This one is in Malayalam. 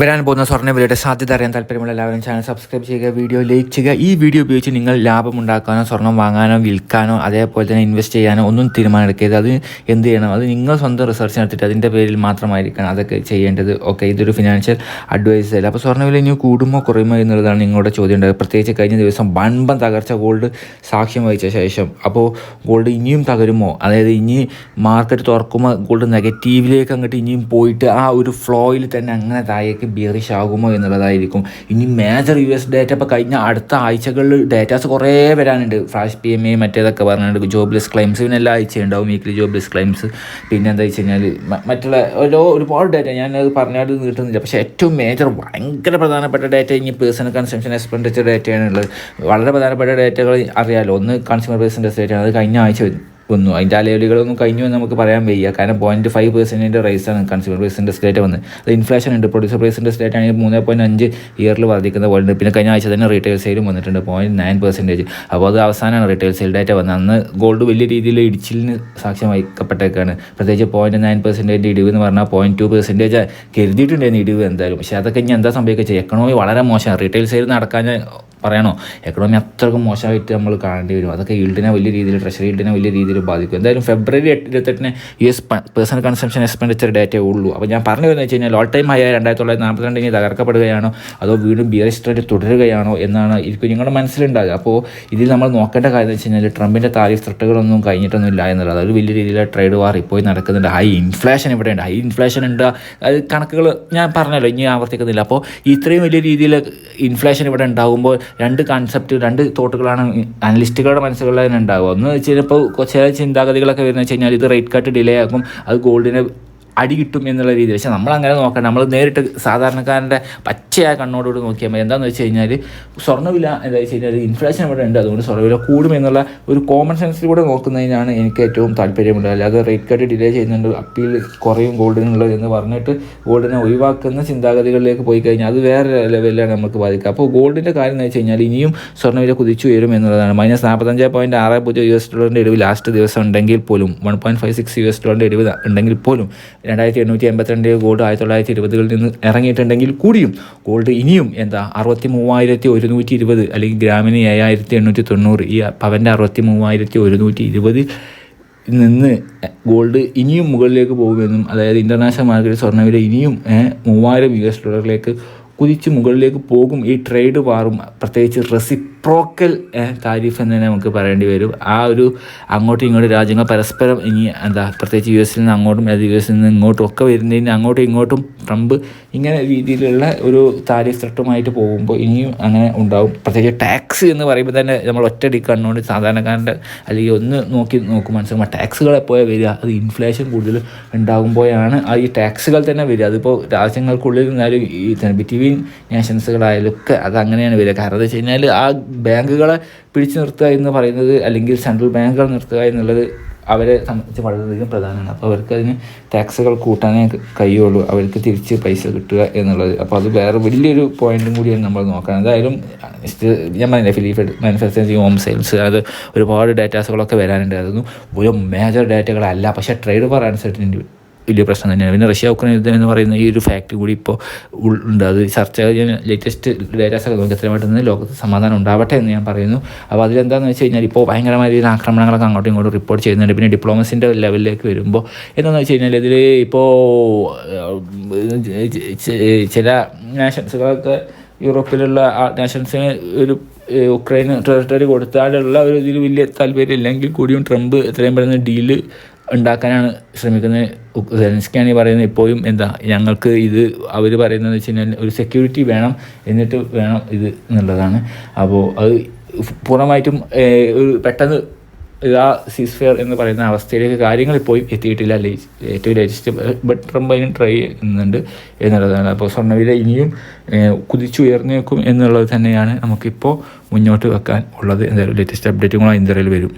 വരാൻ പോകുന്ന സ്വർണ വിലയുടെ സാധ്യത അറിയാൻ താല്പര്യമുള്ള എല്ലാവരും ചാനൽ സബ്സ്ക്രൈബ് ചെയ്യുക വീഡിയോ ലൈക്ക് ചെയ്യുക. ഈ വീഡിയോ ഉപയോഗിച്ച് നിങ്ങൾ ലാഭം ഉണ്ടാക്കാനോ സ്വർണം വാങ്ങാനോ വിൽക്കാനോ അതേപോലെ തന്നെ ഇൻവെസ്റ്റ് ചെയ്യാനോ ഒന്നും തീരുമാനമെടുക്കരുത്. അത് എന്ത് ചെയ്യണം? അത് നിങ്ങൾ സ്വന്തം റിസർച്ച് നടത്തിയിട്ട് അതിന്റെ പേരിൽ മാത്രമായിരിക്കണം അതൊക്കെ ചെയ്യേണ്ടത്. ഓക്കെ ഇതൊരു ഫിനാൻഷ്യൽ അഡ്വൈസ് അല്ല? അപ്പോൾ സ്വർണ വില ഇനി കൂടുമോ കുറയുമോ എന്നുള്ളതാണ് നിങ്ങളുടെ ചോദ്യം ഉണ്ടായത് പ്രത്യേകിച്ച് കഴിഞ്ഞ ദിവസം വൻപൻ തകർച്ച ഗോൾഡ് സാക്ഷ്യം വഹിച്ച ശേഷം. അപ്പോൾ ഗോൾഡ് ഇനിയും തകരുമോ? അതായത് ഇനി മാർക്കറ്റ് തുറക്കുമ്പോൾ ഗോൾഡ് നെഗറ്റീവിലേക്ക് അങ്ങോട്ട് ഇനിയും പോയിട്ട് ആ ഒരു ഫ്ലോയിൽ തന്നെ അങ്ങനെ താഴേക്ക് ബിയറിഷ് ആകുമോ എന്നുള്ളതായിരിക്കും. ഇനി മേജർ യു എസ് ഡേറ്റ ഇപ്പോൾ കഴിഞ്ഞ അടുത്ത ആഴ്ചകളിൽ ഡേറ്റാസ് കുറേ വരാനുണ്ട്. ഫ്ലാഷ് പി എം എ മറ്റേതൊക്കെ പറഞ്ഞിട്ടുണ്ട്. ജോബ്ലെസ് ക്ലെയിംസ് പിന്നെ എല്ലാ ആഴ്ചയും ഉണ്ടാവും വീക്കിലി ജോബ്ലെസ് ക്ലെയിംസ് പിന്നെ എന്താ വെച്ച് കഴിഞ്ഞാൽ മറ്റുള്ള ഓരോ ഒരുപാട് ഡേറ്റ ഞാനത് പറഞ്ഞാലും നീട്ടുന്നില്ല. പക്ഷേ ഏറ്റവും മേജർ ഭയങ്കര പ്രധാനപ്പെട്ട ഡേറ്റ ഇനി പേഴ്സണൽ കൺസംഷൻ എക്സ്പെൻഡിച്ചർ ഡേറ്റയാണ് ഉള്ളത് വളരെ പ്രധാനപ്പെട്ട ഡേറ്റകൾ അറിയാലോ. ഒന്ന് കൺസ്യൂമർ പേഴ്സന്റെ ഡേറ്റയാണ് അത് കഴിഞ്ഞ ആഴ്ച വന്നു. വന്നു. അതിന്റെ അലവലുകളൊന്നും കഴിഞ്ഞു എന്ന് നമുക്ക് പറയാൻ വയ്യ. കാരണം പോയിന്റ് ഫൈവ് പെർസെന്റിന്റെ റൈസാണ് കൺസ്യൂമർ പ്രൈസിന്റെ സ്റ്റേറ്റ് വന്നത്. അത് ഇൻഫ്ലേഷൻ ഉണ്ട്. പ്രൊഡ്യൂസർ പ്രൈസിന്റെ സ്റ്റേറ്റ് ആണെങ്കിൽ മൂന്ന് പോയിന്റ് അഞ്ച് ഇയറിൽ വർദ്ധിക്കുന്ന പോലെ പിന്നെ കഴിഞ്ഞ ആഴ്ച തന്നെ റീറ്റെയിൽ സെയിലും വന്നിട്ടുണ്ട്. പോയിന്റ് നയൻ പെർസെന്റേജ് അപ്പോൾ അത് അവസാനമാണ് റീറ്റെയിൽ സെയിൽ ഡേറ്റ വന്നത്. അന്ന് ഗോൾഡ് വലിയ രീതിയിൽ ഇടിച്ചിലിന് സാക്ഷ്യം വഹിക്കപ്പെട്ടേക്കാണ്. പ്രത്യേകിച്ച് പോയിന്റ് നയൻ പെർസെന്റേജ് ഇടിവ് എന്ന് പറഞ്ഞാൽ പോയിന്റ് ടു പെർസെന്റേജ് കരുതിയിട്ടുണ്ടായിരുന്നു ഇടിവ് എന്തായാലും. പക്ഷേ അതൊക്കെ ഇനി എന്താ സംഭവിക്കുക? എക്കണോമി വളരെ മോശമാണ്. റീറ്റെയിൽ സെയിൽ നടക്കാൻ പറയണോ? എക്കണോമി അത്രക്കും മോശമായിട്ട് നമ്മൾ കാണേണ്ടി വരും. അതൊക്കെ ഈൽഡിനെ വലിയ രീതിയിൽ ട്രഷറി ഈൽഡിനെ വലിയ രീതിയിൽ ബാധിക്കും. എന്തായാലും ഫെബ്രുവരി എട്ട് ഇരുപത്തെട്ടിന് U S personal consumption expenditure ഡേറ്റേ ഉള്ളൂ. അപ്പോൾ ഞാൻ പറഞ്ഞു വരുന്നത് വെച്ച് കഴിഞ്ഞാൽ ഓൾ ടൈം ആയ രണ്ടായിരത്തി തൊള്ളായിരത്തി ഇനി തകർക്കപ്പെടുകയാണോ? അതോ വീണ്ടും ബിയർ റേറ്റ് തുടരുകയാണോ എന്നാണ് എനിക്ക് നിങ്ങളുടെ മനസ്സിലുണ്ടാകുക അപ്പോൾ ഇതിൽ നമ്മൾ നോക്കേണ്ട കാര്യം എന്ന് വെച്ച് കഴിഞ്ഞാൽ ട്രംപിന്റെ താരിഫ് ത്രട്ടുകളൊന്നും കഴിഞ്ഞിട്ടൊന്നും ഇല്ല എന്നുള്ളത്. അതൊരു വലിയ രീതിയിലുള്ള ട്രേഡ് വാർ ഇപ്പോൾ നടക്കുന്നുണ്ട്. ഹൈ ഇൻഫ്ലേഷൻ ഇവിടെയുണ്ട് ഹൈ ഇൻഫ്ലേഷൻ ഉണ്ട്. അത് കണക്കുകൾ ഞാൻ പറഞ്ഞല്ലോ ഇനി ആവർത്തിക്കുന്നില്ല. അപ്പോൾ ഇത്രയും വലിയ രീതിയിൽ ഇൻഫ്ലേഷൻ ഇവിടെ ഉണ്ടാകുമ്പോൾ രണ്ട് കൺസെപ്റ്റ് രണ്ട് തോട്ടുകളാണ് അനലിസ്റ്റുകളുടെ മനസ്സുകളിൽ തന്നെ ഉണ്ടാകുക ഒന്ന് വെച്ച് കഴിഞ്ഞപ്പോൾ ചില ചിന്താഗതികളൊക്കെ വരുന്നത് വെച്ച് കഴിഞ്ഞാൽ ഇത് റേറ്റ് കട്ട് ഡിലേ ആക്കും. അത് ഗോൾഡിനെ അടി കിട്ടും എന്നുള്ള രീതിയിൽ പക്ഷെ നമ്മൾ അങ്ങനെ നോക്കണം നമ്മൾ നേരിട്ട് സാധാരണക്കാരന്റെ പച്ചയായ കണ്ണോടുകൂടി നോക്കിയാൽ മതി. എന്താണെന്ന് വെച്ച് കഴിഞ്ഞാൽ സ്വർണവില എന്താ വെച്ച് കഴിഞ്ഞാൽ ഇൻഫ്ലേഷൻ ഇവിടെ ഉണ്ട്. അതുകൊണ്ട് സ്വർണവില കൂടും എന്നുള്ള ഒരു കോമൺ സെൻസിലൂടെ നോക്കുന്നതിനാണ് എനിക്ക് ഏറ്റവും താല്പര്യമുള്ളത്. അല്ലാതെ റേറ്റ് കട്ട് ഡിലേ ചെയ്യുന്നുണ്ട്. അപ്പീൽ കുറയും ഗോൾഡിനുള്ളത് എന്ന് പറഞ്ഞിട്ട് ഗോൾഡിനെ ഒഴിവാക്കുന്ന ചിന്താഗതികളിലേക്ക് പോയി കഴിഞ്ഞാൽ അത് വേറെ ലെവലിലാണ് നമുക്ക് ബാധിക്കുക. അപ്പോൾ ഗോൾഡിന്റെ കാര്യം എന്ന് വെച്ച് കഴിഞ്ഞാൽ ഇനിയും സ്വർണവില കുതിച്ചു ഉയരും എന്നുള്ളതാണ്. മൈനസ് നാൽപ്പത്തഞ്ച് പോയിന്റ് ആറ് പൂജ്യം യു എസ് ഡോളറിന്റെ ഇടിവ് ലാസ്റ്റ് ദിവസം ഉണ്ടെങ്കിൽ പോലും one point five six U S ഡോളറിന്റെ ഇടിവ് ഉണ്ടെങ്കിൽ പോലും രണ്ടായിരത്തി എണ്ണൂറ്റി എൺപത്തിരണ്ട് ഗോൾഡ് ആയിരത്തി തൊള്ളായിരത്തി ഇരുപതുകളിൽ നിന്ന് ഇറങ്ങിയിട്ടുണ്ടെങ്കിൽ കൂടിയും ഗോൾഡ് ഇനിയും എന്താ അറുപത്തി മൂവായിരത്തി ഒരുന്നൂറ്റി ഇരുപത് അല്ലെങ്കിൽ ഗ്രാമിന് ഏഴായിരത്തി എണ്ണൂറ്റി തൊണ്ണൂറ് ഈ പവന്റെ അറുപത്തി മൂവായിരത്തി ഒരുന്നൂറ്റി ഇരുപത് നിന്ന് ഗോൾഡ് ഇനിയും മുകളിലേക്ക് പോകുമെന്നും അതായത് ഇന്റർനാഷണൽ മാർക്കറ്റ് സ്വർണവില ഇനിയും മൂവായിരം യു എസ് ഡോളറിലേക്ക് കുതിച്ച് മുകളിലേക്ക് പോകും. ഈ ട്രേഡ് വാറും പ്രത്യേകിച്ച് റെസിപ്രോക്കൽ താരിഫ് എന്ന് തന്നെ നമുക്ക് പറയേണ്ടി വരും. ആ ഒരു അങ്ങോട്ടും ഇങ്ങോട്ടും രാജ്യങ്ങൾ പരസ്പരം ഇനി എന്താ പ്രത്യേകിച്ച് യു എസിൽ നിന്ന് അങ്ങോട്ടും അത് യു എസിൽ നിന്ന് ഇങ്ങോട്ടും ഒക്കെ വരുന്നതിന് അങ്ങോട്ടും ഇങ്ങോട്ടും ട്രംപ് ഇങ്ങനെ രീതിയിലുള്ള ഒരു താരിഫ് ത്രട്ടുമായിട്ട് പോകുമ്പോൾ ഇനിയും അങ്ങനെ ഉണ്ടാവും. പ്രത്യേകിച്ച് ടാക്സ് എന്ന് പറയുമ്പോൾ തന്നെ നമ്മൾ ഒറ്റടി കണ്ണുകൊണ്ട് സാധാരണക്കാരന്റെ അല്ലെങ്കിൽ ഒന്ന് നോക്കി നോക്കും മനസ്സിലാകുമ്പോൾ ടാക്സുകൾ എപ്പോഴാണ് വരിക? അത് ഇൻഫ്ലേഷൻ കൂടുതൽ ഉണ്ടാകുമ്പോഴാണ് ആ ഈ ടാക്സുകൾ തന്നെ വരിക. അതിപ്പോൾ രാജ്യങ്ങൾക്കുള്ളിൽ നിന്നാലും ഈ ബിറ്റ്വീൻ നേഷൻസുകളായാലും ഒക്കെ അത് അങ്ങനെയാണ് വരിക. കാരണം എന്താ വെച്ച് കഴിഞ്ഞാൽ ആ ബാങ്കുകളെ പിടിച്ചു നിർത്തുക എന്ന് പറയുന്നത് അല്ലെങ്കിൽ സെൻട്രൽ ബാങ്കുകൾ നിർത്തുക എന്നുള്ളത് അവരെ സംബന്ധിച്ച് വളരെയധികം പ്രധാനമാണ്. അപ്പോൾ അവർക്ക് അതിന് ടാക്സുകൾ കൂട്ടാനേ കഴിയുള്ളൂ. അവർക്ക് തിരിച്ച് പൈസ കിട്ടുക എന്നുള്ളത്. അപ്പോൾ അത് വേറെ വലിയൊരു പോയിന്റും കൂടിയാണ് നമ്മൾ നോക്കണം എന്തായാലും ഞാൻ പറഞ്ഞില്ല ഫിലിപ്പ് മാനുഫാക്ചറിങ് ഹോം സെയിൽസ് അത് ഒരുപാട് ഡാറ്റാസുകളൊക്കെ വരാനുണ്ടായിരുന്നു ഒരു മേജർ ഡാറ്റകളല്ല പക്ഷേ ട്രേഡ് ഫോർ അൺസർട്ടനിറ്റി വലിയ പ്രശ്നം തന്നെയാണ് പിന്നെ റഷ്യ ഉക്രൈൻ യുദ്ധം എന്ന് പറയുന്ന ഈ ഒരു ഫാക്ട് കൂടി ഇപ്പോൾ ഉണ്ട്. അത് ചർച്ച ലേറ്റസ്റ്റ് ഡേറ്റാസ് ഒക്കെ നോക്കി എത്രയും പെട്ടെന്ന് ലോകത്ത് സമാധാനം ഉണ്ടാവട്ടെ എന്ന് ഞാൻ പറയുന്നു. അപ്പോൾ അതിലെന്താണെന്ന് വെച്ച് കഴിഞ്ഞാൽ ഇപ്പോൾ ഭയങ്കരമായ രീതിയിൽ ആക്രമണങ്ങളൊക്കെ അങ്ങോട്ടും ഇങ്ങോട്ടും റിപ്പോർട്ട് ചെയ്യുന്നുണ്ട്. പിന്നെ ഡിപ്ലോമസിന്റെ ലെവലിലേക്ക് വരുമ്പോൾ എന്താണെന്ന് വെച്ച് കഴിഞ്ഞാൽ ഇതിൽ ഇപ്പോൾ ചില നാഷൻസുകളൊക്കെ യൂറോപ്പിലുള്ള നാഷൻസിന് ഒരു ഉക്രൈന് ടെറിട്ടറി കൊടുത്താലുള്ള ഒരു ഇതിൽ വലിയ താല്പര്യം ഇല്ലെങ്കിൽ കൂടിയും ട്രംപ് എത്രയും പെട്ടെന്ന് ഡീൽ ഉണ്ടാക്കാനാണ് ശ്രമിക്കുന്നത്. സെലൻസ്കിയാണ് പറയുന്നത്. ഇപ്പോഴും എന്താ ഞങ്ങൾക്ക് ഇത് അവർ പറയുന്നത് വെച്ച് കഴിഞ്ഞാൽ ഒരു സെക്യൂരിറ്റി വേണം എന്നിട്ട് വേണം ഇത് എന്നുള്ളതാണ്. അപ്പോൾ അത് പൂർണമായിട്ടും ഒരു പെട്ടെന്ന് ആ സീസ് ഫെയർ എന്ന് പറയുന്ന അവസ്ഥയിലേക്ക് കാര്യങ്ങൾ ഇപ്പോഴും എത്തിയിട്ടില്ല. ഏറ്റവും ലേറ്റസ്റ്റ് ബട്ട് ട്രംപ് അതിന് ട്രൈ ചെയ്യുന്നുണ്ട് എന്നുള്ളതാണ്. അപ്പോൾ സ്വർണവില ഇനിയും കുതിച്ചുയർന്നേക്കും എന്നുള്ളത് തന്നെയാണ് നമുക്കിപ്പോൾ മുന്നോട്ട് വെക്കാൻ ഉള്ളത്. എന്തായാലും ലേറ്റസ്റ്റ് അപ്ഡേറ്റുകളും ഇന്ത്യയിൽ വരും.